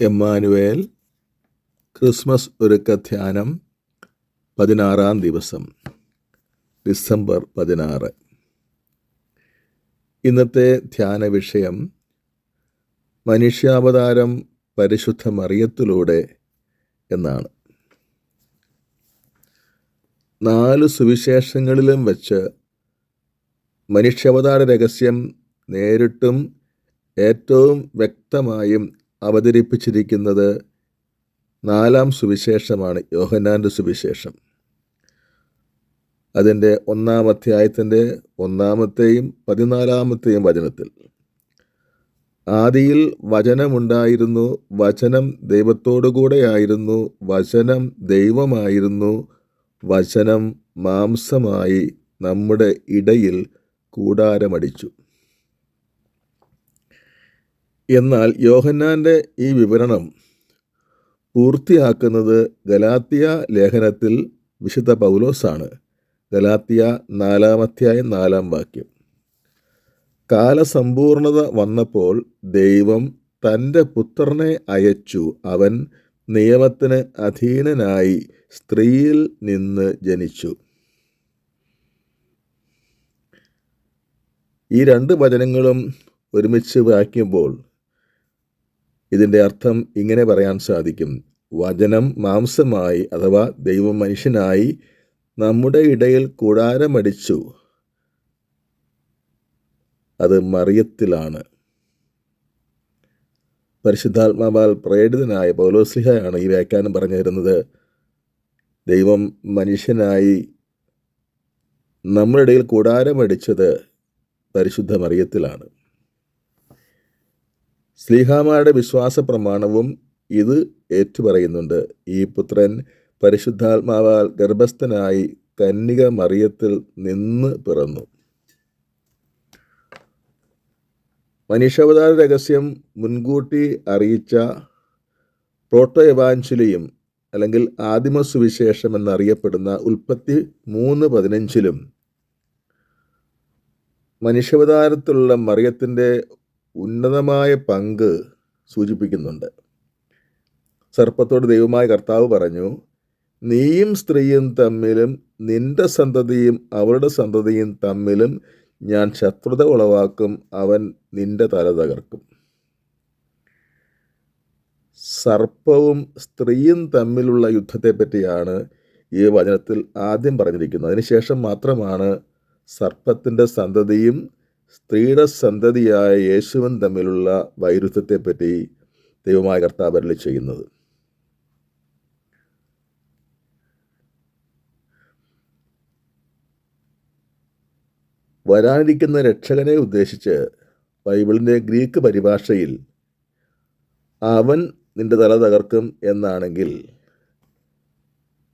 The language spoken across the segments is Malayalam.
എമ്മാനുവേൽ ക്രിസ്മസ് ഒരുക്ക ധ്യാനം പതിനാറാം ദിവസം ഡിസംബർ പതിനാറ്. ഇന്നത്തെ ധ്യാന വിഷയം മനുഷ്യാവതാരം പരിശുദ്ധ മറിയത്തിലൂടെ എന്നാണ്. നാല് സുവിശേഷങ്ങളിലും വച്ച് മനുഷ്യാവതാര രഹസ്യം നേരിട്ടും ഏറ്റവും വ്യക്തമായും അവതരിപ്പിച്ചിരിക്കുന്നത് നാലാം സുവിശേഷമാണ് യോഹനാന്റെ സുവിശേഷം. അതിന്റെ ഒന്നാം അധ്യായത്തിന്റെ ഒന്നാമത്തെയും പതിനാലാമത്തെയും വചനത്തിൽ ആദിയിൽ വചനമുണ്ടായിരുന്നു വചനം ദൈവത്തോടു കൂടെയായിരുന്നു വചനം ദൈവമായിരുന്നു വചനം മാംസമായി നമ്മുടെ ഇടയിൽ കൂടാരമടിച്ചു. എന്നാൽ യോഹന്നാന്റെ ഈ വിവരണം പൂർത്തിയാക്കുന്നത് ഗലാത്തിയ ലേഖനത്തിൽ വിശുദ്ധ പൗലോസാണ്. ഗലാത്തിയ നാലാമധ്യായം നാലാം വാക്യം. കാലസമ്പൂർണത വന്നപ്പോൾ ദൈവം തന്റെ പുത്രനെ അയച്ചു. അവൻ നിയമത്തിന് അധീനനായി സ്ത്രീയിൽ നിന്ന് ജനിച്ചു. ഈ രണ്ട് വചനങ്ങളും ഒരുമിച്ച് വായിക്കുമ്പോൾ ഇതിന്റെ അർത്ഥം ഇങ്ങനെ പറയാൻ സാധിക്കും. വചനം മാംസമായി അഥവാ ദൈവം മനുഷ്യനായി നമ്മുടെ ഇടയിൽ കൂടാരമടിച്ചു. അത് മറിയത്തിലാണ്. പരിശുദ്ധാത്മാവാൽ പ്രേരിതനായ പൗലോസ്ലിഹയാണ് ഈ വ്യാഖ്യാനം പറഞ്ഞു തരുന്നത്. ദൈവം മനുഷ്യനായി നമ്മുടെ ഇടയിൽ കൂടാരമടിച്ചത് പരിശുദ്ധ മറിയത്തിലാണ്. സ്ലീഹാമാരുടെ വിശ്വാസ പ്രമാണവും ഇത് ഏറ്റുപറയുന്നുണ്ട്. ഈ പുത്രൻ പരിശുദ്ധാത്മാവാൽ ഗർഭസ്ഥനായി കന്യക മറിയത്തിൽ നിന്ന് പിറന്നു. മനുഷ്യാവതാര രഹസ്യം മുൻകൂട്ടി അറിയിച്ച പ്രോട്ടോ എവാഞ്ചലിയും അല്ലെങ്കിൽ ആദിമ സുവിശേഷം എന്നറിയപ്പെടുന്ന ഉൽപ്പത്തി മൂന്ന് പതിനഞ്ചിലും മനുഷ്യാവതാരത്തിലുള്ള മറിയത്തിന്റെ ഉന്നതമായ പങ്ക് സൂചിപ്പിക്കുന്നുണ്ട്. സർപ്പത്തോട് ദൈവമായ കർത്താവ് പറഞ്ഞു നീയും സ്ത്രീയും തമ്മിലും നിന്റെ സന്തതിയും അവരുടെ സന്തതിയും തമ്മിലും ഞാൻ ശത്രുത ഉളവാക്കും അവൻ നിന്റെ തല തകർക്കും. സർപ്പവും സ്ത്രീയും തമ്മിലുള്ള യുദ്ധത്തെ പറ്റിയാണ് ഈ വചനത്തിൽ ആദ്യം പറഞ്ഞിരിക്കുന്നത്. അതിനുശേഷം മാത്രമാണ് സർപ്പത്തിന്റെ സന്തതിയും സ്ത്രീയുടെ സന്തതിയായ യേശുവൻ തമ്മിലുള്ള വൈരുദ്ധ്യത്തെപ്പറ്റി ദൈവമായ കർത്താവ് അരളി ചെയ്യുന്നത്. വരാനിരിക്കുന്ന രക്ഷകനെ ഉദ്ദേശിച്ച് ബൈബിളിന്റെ ഗ്രീക്ക് പരിഭാഷയിൽ അവൻ നിന്റെ തല തകർക്കും എന്നാണെങ്കിൽ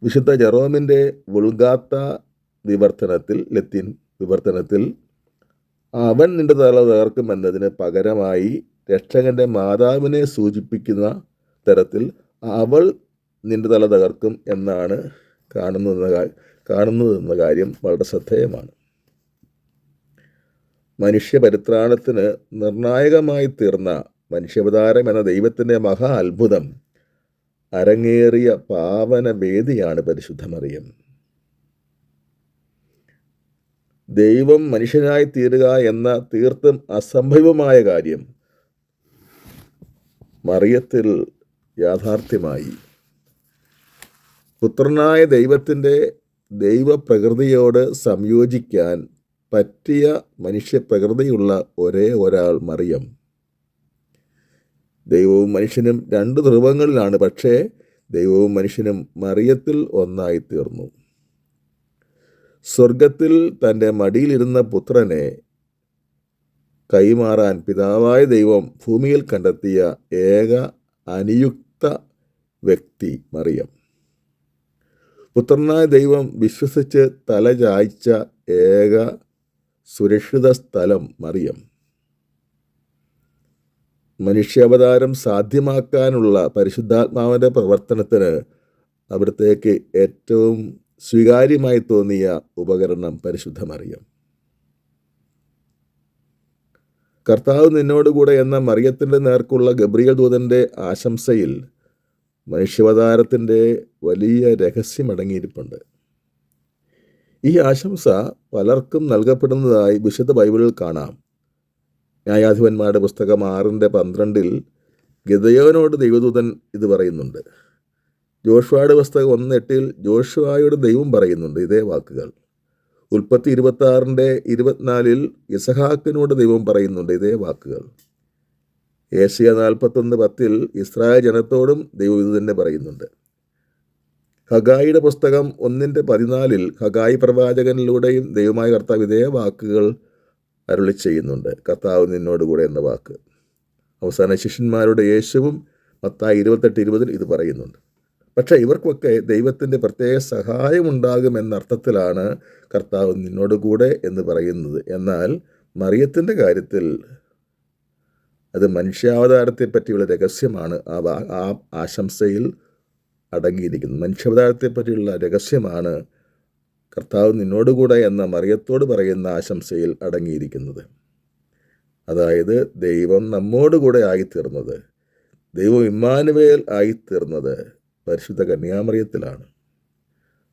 വിശുദ്ധ ജെറോമിന്റെ വുൾഗാത്ത വിവർത്തനത്തിൽ ലത്തീൻ വിവർത്തനത്തിൽ അവൻ നിന്റെ തല തകർക്കും എന്നതിന് പകരമായി രക്ഷകന്റെ മാതാവിനെ സൂചിപ്പിക്കുന്ന തരത്തിൽ അവൾ നിന്റെ തല തകർക്കും എന്നാണ് കാണുന്നതെന്ന കാണുന്നതെന്ന കാര്യം വളരെ ശ്രദ്ധേയമാണ്. മനുഷ്യ പരിത്രാണത്തിന് നിർണായകമായി തീർന്ന മനുഷ്യാവതാരം എന്ന ദൈവത്തിന്റെ മഹാ അത്ഭുതം അരങ്ങേറിയ പാവന വേദിയാണ് പരിശുദ്ധമറിയം. ദൈവം മനുഷ്യനായി തീരുക എന്ന തീർത്തും അസംഭവമായ കാര്യം മറിയത്തിൽ യാഥാർത്ഥ്യമായി. പുത്രനായ ദൈവത്തിന്റെ ദൈവപ്രകൃതിയോട് സംയോജിക്കാൻ പറ്റിയ മനുഷ്യപ്രകൃതിയുള്ള ഒരേ ഒരാൾ മറിയം. ദൈവവും മനുഷ്യനും രണ്ട് ധ്രുവങ്ങളിലാണ് പക്ഷേ ദൈവവും മനുഷ്യനും മറിയത്തിൽ ഒന്നായി തീർന്നു സ്വർഗത്തിൽ തന്റെ മടിയിലിരുന്ന പുത്രനെ കൈമാറാൻ പിതാവായ ദൈവം ഭൂമിയിൽ കണ്ടെത്തിയ ഏക അനുയുക്ത വ്യക്തി മറിയം. പുത്രനായ ദൈവം വിശ്വസിച്ച് തല ചായ്ച്ച ഏക സുരക്ഷിത സ്ഥലം മറിയം. മനുഷ്യാവതാരം സാധ്യമാക്കാനുള്ള പരിശുദ്ധാത്മാവിന്റെ പ്രവർത്തനത്തിന് അവിടത്തേക്ക് ഏറ്റവും സ്വീകാര്യമായി തോന്നിയ ഉപകരണം പരിശുദ്ധമറിയം. കർത്താവ് നിന്നോടുകൂടെ എന്ന മറിയത്തിന്റെ നേർക്കുള്ള ഗബ്രിയൽ ദൂതന്റെ ആശംസയിൽ മനുഷ്യാവതാരത്തിന്റെ വലിയ രഹസ്യമടങ്ങിയിരിപ്പുണ്ട്. ഈ ആശംസ പലർക്കും നൽകപ്പെടുന്നതായി വിശുദ്ധ ബൈബിളിൽ കാണാം. ന്യായാധിപന്മാരുടെ പുസ്തകം ആറിന്റെ പന്ത്രണ്ടിൽ ഗതയോനോട് ദൈവദൂതൻ ഇത് പറയുന്നുണ്ട്. ജോഷുവയുടെ പുസ്തകം ഒന്ന് എട്ടിൽ ജോഷുവായുടെ ദൈവം പറയുന്നുണ്ട് ഇതേ വാക്കുകൾ. ഉൽപ്പത്തി ഇരുപത്തി ആറിന്റെ ഇരുപത്തിനാലിൽ ഇസഹാക്കിനോട് ദൈവം പറയുന്നുണ്ട് ഇതേ വാക്കുകൾ. ഏഷ്യ നാൽപ്പത്തൊന്ന് പത്തിൽ ഇസ്രായേൽ ജനത്തോടും ദൈവം ഇത് തന്നെ പറയുന്നുണ്ട്. ഹഗായിയുടെ പുസ്തകം ഒന്നിന്റെ പതിനാലിൽ ഹഗായി പ്രവാചകനിലൂടെയും ദൈവമായ കർത്താവ് ഇതേ വാക്കുകൾ അരുളി ചെയ്യുന്നുണ്ട്. കർത്താവ് നിന്നോട് കൂടെ എന്ന വാക്ക്. അവസാന ശിഷ്യന്മാരുടെ യേശുവും പത്തായി ഇരുപത്തെട്ട് ഇരുപതിൽ ഇത് പറയുന്നുണ്ട്. പക്ഷേ ഇവർക്കൊക്കെ ദൈവത്തിന്റെ പ്രത്യേക സഹായമുണ്ടാകും എന്നർത്ഥത്തിലാണ് കർത്താവ് നിന്നോട് കൂടെ എന്ന് പറയുന്നത്. എന്നാൽ മറിയത്തിന്റെ കാര്യത്തിൽ അത് മനുഷ്യാവതാരത്തെ പറ്റിയുള്ള രഹസ്യമാണ് ആ ആശംസയിൽ അടങ്ങിയിരിക്കുന്നത് മനുഷ്യാവതാരത്തെ പറ്റിയുള്ള രഹസ്യമാണ് കർത്താവ് നിന്നോടുകൂടെ എന്ന മറിയത്തോട് പറയുന്ന ആശംസയിൽ അടങ്ങിയിരിക്കുന്നത്. അതായത് ദൈവം നമ്മോടുകൂടെ ആയിത്തീർന്നത്. ദൈവം ഇമ്മാനുവേൽ ആയിത്തീർന്നത്. പരിശുദ്ധ കന്യാമറിയത്തിലാണ്.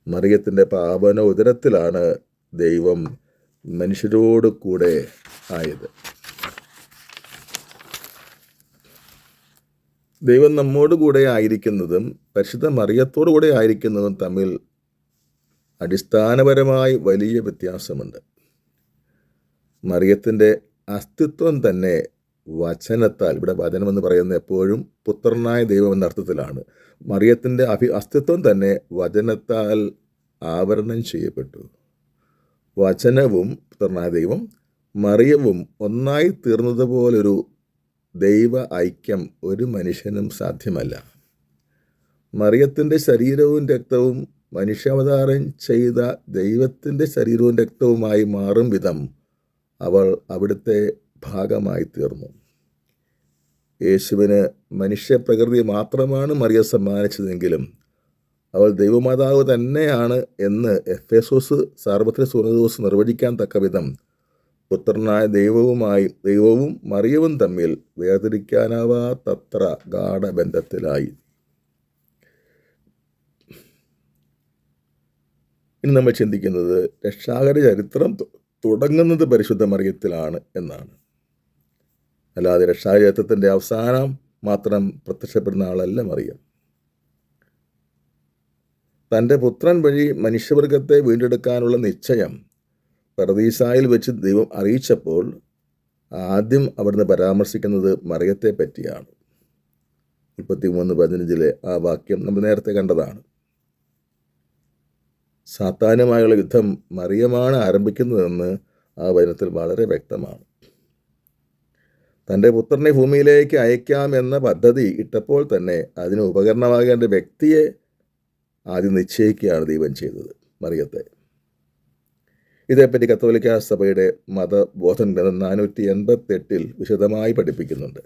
മറിയത്തിന്റെ പാവന ഉദരത്തിലാണ് ദൈവം മനുഷ്യരോട് കൂടെ ആയത്. ദൈവം നമ്മോട് കൂടെ ആയിരിക്കുന്നതും പരിശുദ്ധ മറിയത്തോടു കൂടെ ആയിരിക്കുന്നതും തമ്മിൽ അടിസ്ഥാനപരമായി വലിയ വ്യത്യാസമുണ്ട്. മറിയത്തിന്റെ അസ്തിത്വം തന്നെ വചനത്താൽ ഇവിടെ വചനം എന്ന് പറയുന്നത് എപ്പോഴും പുത്രനായ ദൈവം എന്ന അർത്ഥത്തിലാണ്. മറിയത്തിന്റെ അഭി അസ്തിത്വം തന്നെ വചനത്താൽ ആവരണം ചെയ്യപ്പെട്ടു. വചനവും പുത്രനായ ദൈവം മറിയവും ഒന്നായി തീർന്നതുപോലൊരു ദൈവ ഐക്യം ഒരു മനുഷ്യനും സാധ്യമല്ല. മറിയത്തിന്റെ ശരീരവും രക്തവും മനുഷ്യാവതാരം ചെയ്ത ദൈവത്തിന്റെ ശരീരവും രക്തവുമായി മാറും വിധം അവൾ അവിടുത്തെ ഭാഗമായി തീർന്നു. യേശുവിന് മനുഷ്യപ്രകൃതി മാത്രമാണ് മറിയ സമ്മാനിച്ചതെങ്കിലും അവൾ ദൈവമാതാവ് തന്നെയാണ് എന്ന് എഫ് എസോസ് സാർവത്രിക സുനദോസ് നിർവചിക്കാൻ തക്ക വിധം പുത്രനായ ദൈവവുമായി ദൈവവും മറിയവും തമ്മിൽ വേർതിരിക്കാനാവാത്തത്ര ഗാഠബന്ധത്തിലായി. ഇനി നമ്മൾ ചിന്തിക്കുന്നത് രക്ഷാകര ചരിത്രം തുടങ്ങുന്നത് പരിശുദ്ധ മറിയത്തിലാണ് എന്നാണ്. അല്ലാതെ രക്ഷാചരിത്രത്തിന്റെ അവസാനം മാത്രം പ്രത്യക്ഷപ്പെടുന്ന ആളല്ല മറിയം തന്റെ പുത്രൻ വഴി മനുഷ്യവർഗത്തെ വീണ്ടെടുക്കാനുള്ള നിശ്ചയം പ്രതീസായിൽ വെച്ച് ദൈവം അറിയിച്ചപ്പോൾ ആദ്യം അവിടുന്ന് പരാമർശിക്കുന്നത് മറിയത്തെ പറ്റിയാണ്. മുപ്പത്തി മൂന്ന് പതിനഞ്ചിലെ ആ വാക്യം നമ്മൾ നേരത്തെ കണ്ടതാണ്. സാത്താനുമായുള്ള യുദ്ധം മറിയമാണ് ആരംഭിക്കുന്നതെന്ന് ആ വചനത്തിൽ വളരെ വ്യക്തമാണ്. തന്റെ പുത്രനെ ഭൂമിയിലേക്ക് അയക്കാം എന്ന പദ്ധതി ഇട്ടപ്പോൾ തന്നെ അതിന് ഉപകരണമാകേണ്ട വ്യക്തിയെ ആദ്യം നിശ്ചയിക്കുകയാണ് ദൈവം ചെയ്തത്. മറിയത്തെ. ഇതേപ്പറ്റി കത്തോലിക്ക സഭയുടെ മതബോധൻ ഗ്രന്ഥം നാനൂറ്റി എൺപത്തെട്ടിൽ വിശദമായി പഠിപ്പിക്കുന്നുണ്ട്.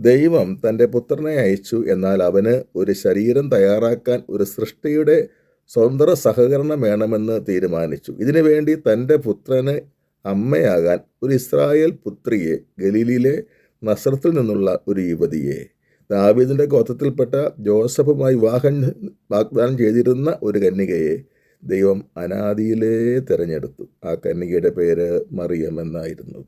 ദൈവം തന്റെ പുത്രനെ അയച്ചു എന്നാൽ അവന് ഒരു ശരീരം തയ്യാറാക്കാൻ ഒരു സൃഷ്ടിയുടെ സ്വതന്ത്ര സഹകരണം വേണമെന്ന് തീരുമാനിച്ചു. ഇതിനുവേണ്ടി തന്റെ പുത്രന് അമ്മയാകാൻ ഒരു ഇസ്രായേൽ പുത്രിയെ ഗലീലിയിലെ നസ്രത്തിൽ നിന്നുള്ള ഒരു യുവതിയെ. ദാവീദിന്റെ ഗോത്രത്തിൽപ്പെട്ട ജോസഫുമായി വിവാഹം വാഗ്ദാനം ചെയ്തിരുന്ന ഒരു കന്യകയെ ദൈവം അനാദിയിലേ തിരഞ്ഞെടുത്തു. ആ കന്യകയുടെ പേര് മറിയം എന്നായിരുന്നു.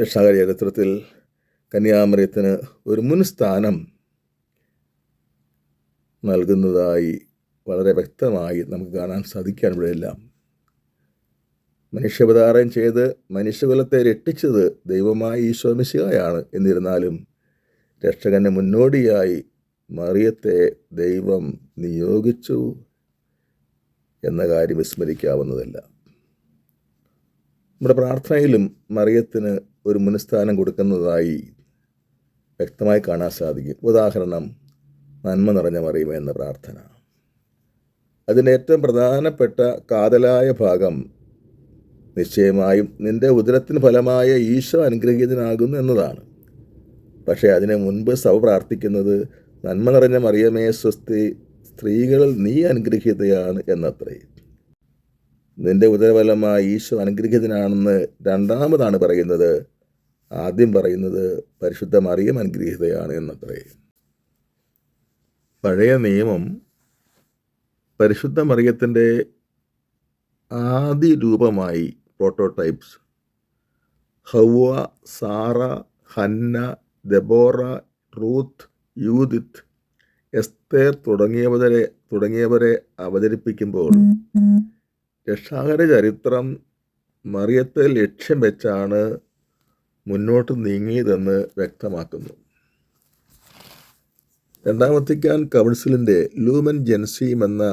രക്ഷാകര ചരിത്രത്തിൽ കന്യാമറിയത്തിന് ഒരു മുൻ സ്ഥാനം നൽകുന്നതായി വളരെ വ്യക്തമായി നമുക്ക് കാണാൻ സാധിക്കാൻ ഇവിടെയെല്ലാം. മനുഷ്യവതാരം ചെയ്ത് മനുഷ്യകുലത്തെ രക്ഷിച്ചത് ദൈവമായ ഈശോമിശിയായാണ് എന്നിരുന്നാലും രക്ഷകന് മുന്നോടിയായി മറിയത്തെ ദൈവം നിയോഗിച്ചു എന്ന കാര്യം വിസ്മരിക്കാവുന്നതല്ല. നമ്മുടെ പ്രാർത്ഥനയിലും മറിയത്തിന് ഒരു മുൻസ്ഥാനം കൊടുക്കുന്നതായി വ്യക്തമായി കാണാൻ സാധിക്കും. ഉദാഹരണം നന്മ നിറഞ്ഞ മറിയുമ എന്ന പ്രാർത്ഥന. അതിന്റെ ഏറ്റവും പ്രധാനപ്പെട്ട കാതലായ ഭാഗം നിശ്ചയമായും നിന്റെ ഉദരത്തിന് ഫലമായ ഈശോ അനുഗ്രഹീതനാകുന്നു എന്നതാണ്. പക്ഷേ അതിനു മുൻപ് സഭ പ്രാർത്ഥിക്കുന്നത് നന്മ നിറഞ്ഞ മറിയമേ സ്വസ്തി സ്ത്രീകളിൽ നീ അനുഗ്രഹീതയാണ് എന്നത്രേ. നിന്റെ ഉദരഫലമായ ഈശോ അനുഗ്രഹീതനാണെന്ന് രണ്ടാമതാണ് പറയുന്നത്. ആദ്യം പറയുന്നത് പരിശുദ്ധ മറിയം അനുഗ്രഹീതയാണ് എന്നത്രേ. പഴയ നിയമം പരിശുദ്ധ മറിയത്തിന്റെ ആദ്യ രൂപമായി prototypes Hawwa Sarah Hannah Deborah Ruth Judith Esther തുടങ്ങിയവരെ തുടങ്ങിയവരെ അവതരിപ്പിക്കുമ്പോൾ രക്ഷാകര ചരിത്രം മറിയത്തെ ലക്ഷ്യം വെച്ചാണ് മുന്നോട്ട് നീങ്ങിയതെന്ന് വ്യക്തമാക്കുന്നു. രണ്ടാമത്തേക്കാൻ കൗൺസിലിന്റെ ലൂമൻ ജെൻസീം എന്ന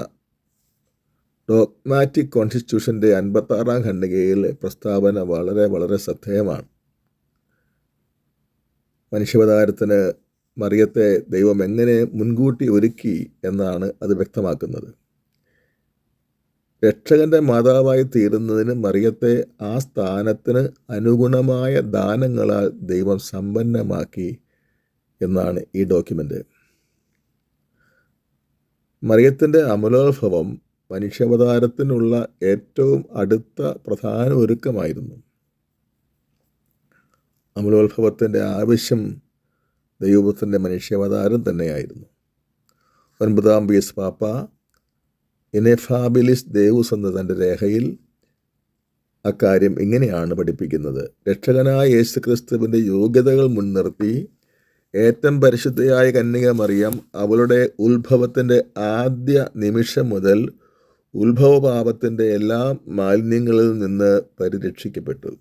ഡോഗ്മാറ്റിക് കോൺസ്റ്റിറ്റ്യൂഷന്റെ അൻപത്താറാം ഖണ്ഡികയിലെ പ്രസ്താവന വളരെ വളരെ ശ്രദ്ധേയമാണ്. മനുഷ്യവതാരത്തിന് മറിയത്തെ ദൈവം എങ്ങനെ മുൻകൂട്ടി ഒരുക്കി എന്നാണ് അത് വ്യക്തമാക്കുന്നത്. രക്ഷകന്റെ മാതാവായി തീരുന്നതിന് മറിയത്തെ ആ സ്ഥാനത്തിന് അനുഗുണമായ ദാനങ്ങളാൽ ദൈവം സമ്പന്നമാക്കി എന്നാണ് ഈ ഡോക്യുമെന്റ് മറിയത്തിന്റെ അമലോത്ഭവം മനുഷ്യാവതാരത്തിനുള്ള ഏറ്റവും അടുത്ത പ്രധാന ഒരുക്കമായിരുന്നു. അമലോത്ഭവത്തിന്റെ ആവശ്യം ദൈവത്തിന്റെ മനുഷ്യാവതാരം തന്നെയായിരുന്നു. ഒൻപതാം ബിയസ് പാപ്പ ഇനെഫാബിലിസ് ദേവുസ് എന്ന തന്റെ രേഖയിൽ അക്കാര്യം ഇങ്ങനെയാണ് പഠിപ്പിക്കുന്നത്. രക്ഷകനായ യേശു ക്രിസ്തുവിന്റെ യോഗ്യതകൾ മുൻനിർത്തി ഏറ്റവും പരിശുദ്ധയായ കന്യക മറിയം അവളുടെ ഉത്ഭവത്തിന്റെ ആദ്യ നിമിഷം മുതൽ ഉത്ഭവപാപത്തിന്റെ എല്ലാ മാലിന്യങ്ങളിൽ നിന്ന് പരിരക്ഷിക്കപ്പെട്ടു.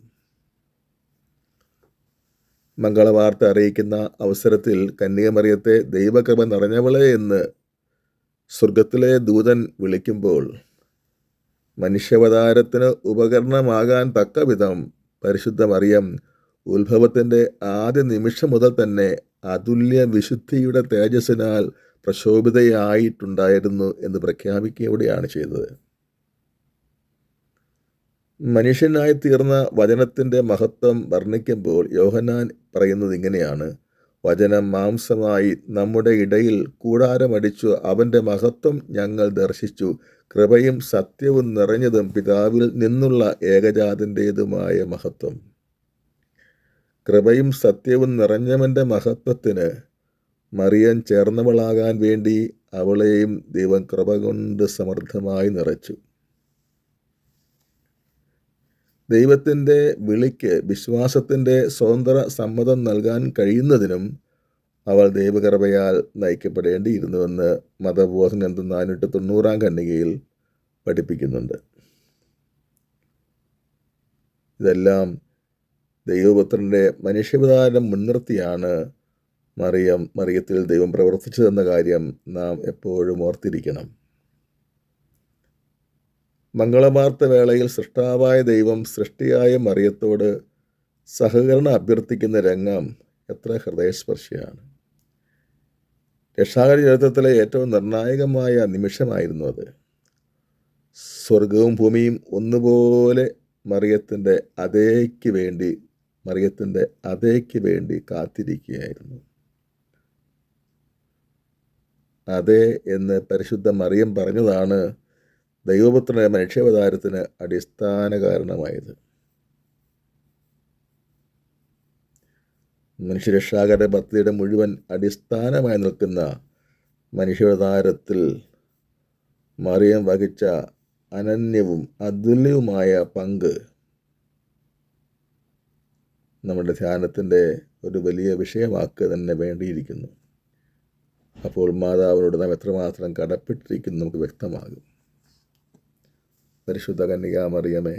മംഗളവാർത്ത അറിയിക്കുന്ന അവസരത്തിൽ കന്യകമറിയത്തെ ദൈവകൃപ നിറഞ്ഞവളെ എന്ന് സ്വർഗത്തിലെ ദൂതൻ വിളിക്കുമ്പോൾ മനുഷ്യാവതാരത്തിന് ഉപകരണമാകാൻ തക്ക വിധം പരിശുദ്ധ മറിയം ഉത്ഭവത്തിന്റെ ആദ്യ നിമിഷം മുതൽ തന്നെ അതുല്യ വിശുദ്ധിയുടെ തേജസ്സിനാൽ പ്രശോഭിതയായിട്ടുണ്ടായിരുന്നു എന്ന് പ്രഖ്യാപിക്കുകയോടെയാണ് ചെയ്തത്. മനുഷ്യനായി തീർന്ന വചനത്തിന്റെ മഹത്വം വർണിക്കുമ്പോൾ യോഹനാൻ പറയുന്നത് ഇങ്ങനെയാണ്. വചനം മാംസമായി നമ്മുടെ ഇടയിൽ കൂടാരമടിച്ചു അവന്റെ മഹത്വം ഞങ്ങൾ ദർശിച്ചു. കൃപയും സത്യവും നിറഞ്ഞതും പിതാവിൽ നിന്നുള്ള ഏകജാതിന്റേതുമായ മഹത്വം. കൃപയും സത്യവും നിറഞ്ഞവന്റെ മഹത്വത്തിന് മറിയൻ ചേർന്നവളാകാൻ വേണ്ടി അവളെയും ദൈവം കൃപ കൊണ്ട് സമൃദ്ധമായി നിറച്ചു. ദൈവത്തിന്റെ വിളിക്ക് വിശ്വാസത്തിന്റെ സ്വതന്ത്ര സമ്മതം നൽകാൻ കഴിയുന്നതിനും അവൾ ദൈവകൃപയാൽ നയിക്കപ്പെടേണ്ടിയിരുന്നുവെന്ന് മതബോധനം എന്ത് നാനൂറ്റി തൊണ്ണൂറാം ഖണ്ഡികയിൽ പഠിപ്പിക്കുന്നുണ്ട്. ഇതെല്ലാം ദൈവപുത്രന്റെ മനുഷ്യപതാരം മുൻനിർത്തിയാണ് മറിയം മറിയത്തിൽ ദൈവം പ്രവർത്തിച്ചതെന്ന കാര്യം നാം എപ്പോഴും ഓർത്തിരിക്കണം. മംഗളമാർത്ത വേളയിൽ സൃഷ്ടാവായ ദൈവം സൃഷ്ടിയായ മറിയത്തോട് സഹകരണം അഭ്യർത്ഥിക്കുന്ന രംഗം എത്ര ഹൃദയസ്പർശിയാണ്. രക്ഷാകര ചരിത്രത്തിലെ ഏറ്റവും നിർണായകമായ നിമിഷമായിരുന്നു അത്. സ്വർഗവും ഭൂമിയും ഒന്നുപോലെ മറിയത്തിന്റെ അതേക്ക് വേണ്ടി മറിയത്തിന്റെ അതേക്ക് വേണ്ടി കാത്തിരിക്കുകയായിരുന്നു. അതെ എന്ന് പരിശുദ്ധ മറിയം പറഞ്ഞതാണ് ദൈവപുത്രന്റെ മനുഷ്യാവതാരത്തിന് അടിസ്ഥാന കാരണമായത്. മനുഷ്യരക്ഷാകര പദ്ധതിയുടെ മുഴുവൻ അടിസ്ഥാനമായി നിൽക്കുന്ന മനുഷ്യാവതാരത്തിൽ മറിയം വഹിച്ച അനന്യവും അതുല്യവുമായ പങ്ക് നമ്മുടെ ധ്യാനത്തിന്റെ ഒരു വലിയ വിഷയമാക്കുക തന്നെ വേണ്ടിയിരിക്കുന്നു. അപ്പോൾ മാതാവിനോട് നാം എത്രമാത്രം കടപ്പെട്ടിരിക്കുന്നു നമുക്ക് വ്യക്തമാകും. പരിശുദ്ധ കന്യകാമറിയമേ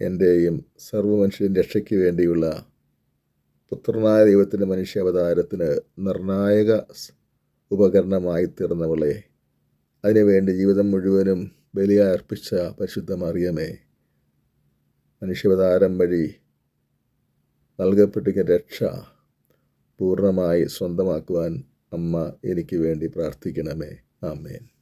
എന്റെയും സർവമനുഷ്യന്റെ രക്ഷയ്ക്ക് വേണ്ടിയുള്ള പുത്രനായ ദൈവത്തിന്റെ മനുഷ്യാവതാരത്തിന് നിർണായക ഉപകരണമായി തീർന്നവളെ അതിനുവേണ്ടി ജീവിതം മുഴുവനും ബലിയായി അർപ്പിച്ച പരിശുദ്ധ മറിയമേ മനുഷ്യാവതാരം വഴി നൽകപ്പെട്ടിരിക്കുന്ന രക്ഷ പൂർണമായി സ്വന്തമാക്കുവാൻ അമ്മ എനിക്ക് വേണ്ടി പ്രാർത്ഥിക്കണമേ. ആമേൻ.